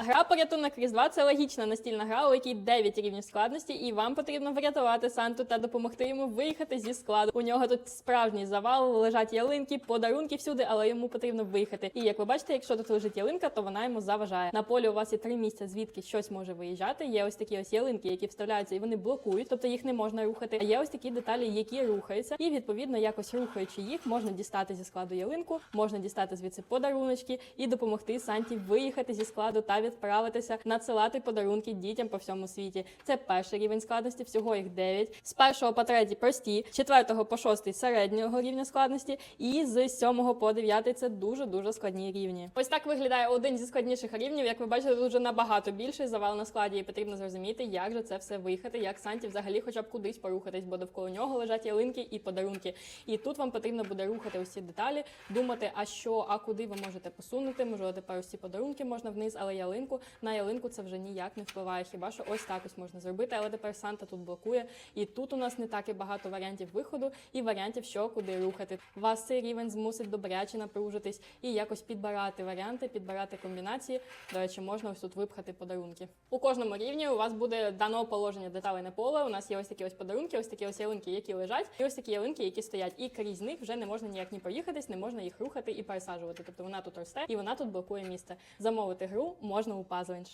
Гра порятунок Різдва це логічна настільна гра, у якій 9 рівнів складності, і вам потрібно врятувати Санту та допомогти йому виїхати зі складу. У нього тут справжній завал, лежать ялинки, подарунки всюди, але йому потрібно виїхати. І як ви бачите, якщо тут лежить ялинка, то вона йому заважає. На полі у вас є три місця, звідки щось може виїжджати. Є ось такі ось ялинки, які вставляються, і вони блокують, тобто їх не можна рухати. А є ось такі деталі, які рухаються, і відповідно, якось рухаючи їх, можна дістати зі складу ялинку, можна дістати звідси подаруночки і допомогти Санті виїхати зі складу та відправитися надсилати подарунки дітям по всьому світі. Це перший рівень складності, всього їх 9. З першого по третій прості, з четвертого по шостий середнього рівня складності, і з сьомого по дев'ятий це дуже дуже складні рівні. Ось так виглядає один зі складніших рівнів. Як ви бачите, тут вже набагато більший завал на складі, і потрібно зрозуміти, як же це все виїхати, як Санті взагалі хоча б кудись порухатись, бо довкола нього лежать ялинки і подарунки. І тут вам потрібно буде рухати усі деталі, думати, а що, а куди ви можете посунути. Можливо, тепер усі подарунки можна вниз, але ялинку на ялинку це вже ніяк не впливає. Хіба що ось так ось можна зробити, але тепер Санта тут блокує. І тут у нас не так і багато варіантів виходу і варіантів, що куди рухати. Вас цей рівень змусить добряче напружитись і якось підбирати варіанти, підбирати комбінації. До речі, можна ось тут випхати подарунки. У кожному рівні у вас буде дано положення деталей на поле. У нас є ось такі ось подарунки, ось такі ось ялинки, які лежать, і ось такі ялинки, які стоять. І крізь них вже не можна ніяк ні проїхатись, не можна їх рухати і пересаджувати. Тобто вона тут росте і вона тут блокує місце. Замовити гру можна у Puzzle